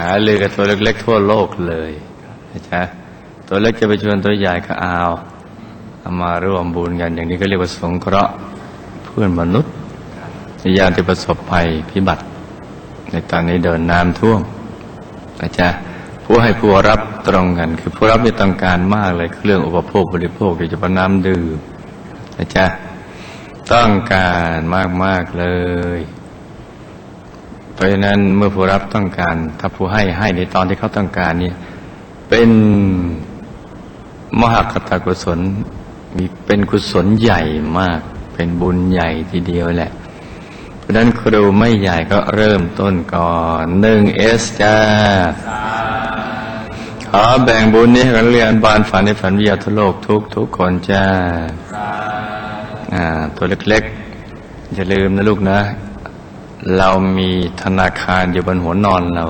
หาลือกับตัวเล็ก ๆ ทั่วโลกเลยนะจ๊ะตัวเล็กจะไปชวนตัวใหญ่ก็เอาเอามาร่วมบุญกัน อย่างนี้ก็เรียกว่าสงเคราะห์เพื่อนมนุษย์ในยามที่ประสบภัยพิบัติ ในตอนนี้เดินน้ำท่วมนะจ๊ะผู้ให้ผู้รับตรงกัน คือผู้รับมีต้องการมากเลยคือเรื่องอุปโภคบริโภคโดยเฉพาะน้ำดื่มนะจ๊ะต้องการมาก ๆ เลย ราะฉะนั้นเมื่อผู้รับต้องการ ถ้าผู้ให้ให้ในตอนที่เขาต้องการเนี่ยเป็นมหากตากุศลมีเป็นกุศลใหญ่มาก เป็นบุญใหญ่ทีเดียวแหละ เพราะนั้นครูไม่ใหญ่ก็เริ่มต้นก่อนหนึ่งเอสจ้าขอแบ่งบุญนี้ให้กันเรียนบานฝันในฝันวิทยาทุกโลกทุกทุกคนจ้า ตัวเล็กๆอย่าลืมนะลูกนะ เรามีธนาคารอยู่บนหัวนอนเรา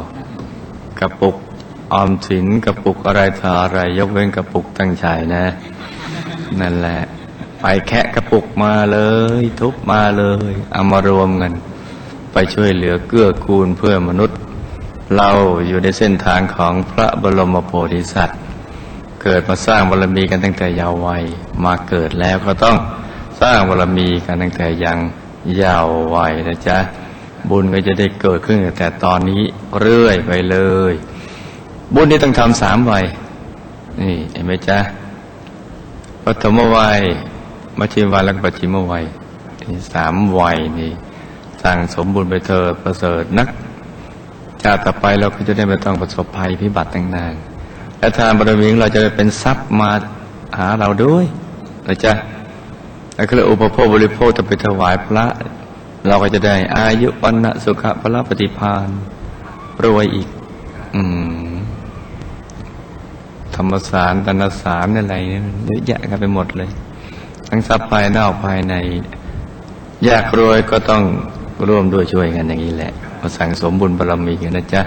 กระปุกออมสินกระปุกอะไรต่ออะไร ยกเว้นกระปุกตั้งใจนะ นั่นแหละ ไปแคะกระปุกมาเลย ทุบมาเลยเอามารวมกัน ไปช่วยเหลือเกื้อกูลเพื่อมนุษย์ เราอยู่ในเส้นทางของพระบรมโพธิสัตว์ เกิดมาสร้างบารมีกันตั้งแต่ยาววัยมาเกิดแล้วก็ต้องสร้างบารมีกันตั้งแต่ยังยาววัยนะจ๊ะ บุญก็จะได้เกิดขึ้นแต่ตอนนี้เรื่อยไปเลย บุญนี่ต้องทำสามวัยนี่เห็นไหมจ๊ะปฐมวัยมัชชิมวัยและปัจฉิมวัยนี่สามวัยนี่สั่งสมบุญไปเถิดประเสริฐนักชาติต่อไปเราก็จะได้ไม่ต้องประสบภัยพิบัติต่างๆและทานบารมีของเราจะเป็นทรัพย์มาหาเราด้วยนะจ๊ะแล้วก็อุปโภคบริโภคจะไปถวายพระ เราก็จะได้อายุวันนะสุขะพละปฏิพานรวยอีก อืม ธรรมสารตนสารอะไรเนี่ยเยอะแยะกันไปหมดเลย ทั้งทรัพย์ภายนอกภายใน อยากรวยก็ต้องร่วมด้วยช่วยกันอย่างนี้แหละมาสั่งสมบุญบารมีกันนะจ๊ะ